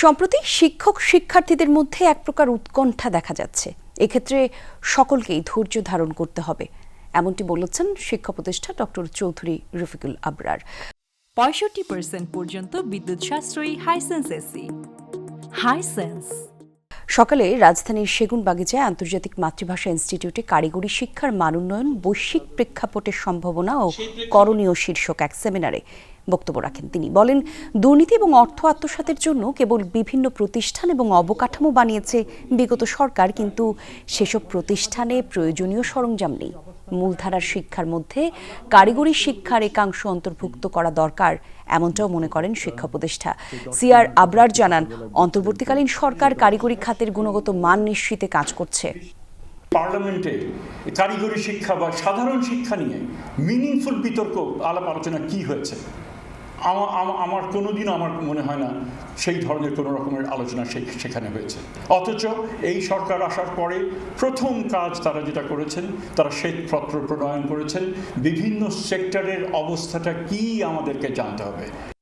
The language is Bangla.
সম্প্রতি শিক্ষক শিক্ষার্থীদের মধ্যে এক প্রকার উৎকণ্ঠা দেখা যাচ্ছে। এক্ষেত্রে সকলকেই ধৈর্য ধারণ করতে হবে এমনটি বলেছেন শিক্ষা প্রতিষ্ঠা ডক্টর চৌধুরী রফিকুল আবরার। পঁয়ষট্টি পার্সেন্ট পর্যন্ত বিদ্যুৎ সাশ্রয়ী হাইসেন্স এসি হাইসেন্স সকালে রাজধানীর সেগুনবাগিচায় আন্তর্জাতিক মাতৃভাষা ইনস্টিটিউটে কারিগরি শিক্ষার মান উন্নয়ন বৈশ্বিক প্রেক্ষাপটের সম্ভাবনা ও করণীয় শীর্ষক এক সেমিনারে বক্তব্য রাখেন তিনি। বলেন, দুর্নীতি এবং অর্থ আত্মসাতের জন্য কেবল বিভিন্ন প্রতিষ্ঠান এবং অবকাঠামো বানিয়েছে বিগত সরকার, কিন্তু সেসব প্রতিষ্ঠানে প্রয়োজনীয় সরঞ্জাম নেই। মূলধারার শিক্ষার মধ্যে কারিগরি শিক্ষার একাংশ অন্তর্ভুক্ত করা দরকার, এমনটাও মনে করেন শিক্ষা উপদেষ্টা। সিআর আবরার জানান, অন্তর্বর্তীকালীন সরকার কারিগরি খাতের গুণগত মান নিশ্চিতে কাজ করছে। পার্লামেন্টে কারিগরি শিক্ষা বা সাধারণ শিক্ষা নিয়ে মিনিংফুল বিতর্ক আলাপ আলোচনা কি হয়েছে? আমা- কোনো আমার কোনোদিনও আমার মনে হয় না সেই ধরনের কোনো রকমের আলোচনা সেখানে হয়েছে। অথচ এই সরকার আসার পরে প্রথম কাজ তারা যেটা করেছেন, তারা শ্বেতপত্র প্রণয়ন করেছেন। বিভিন্ন সেক্টরের অবস্থাটা কি আমাদেরকে জানতে হবে।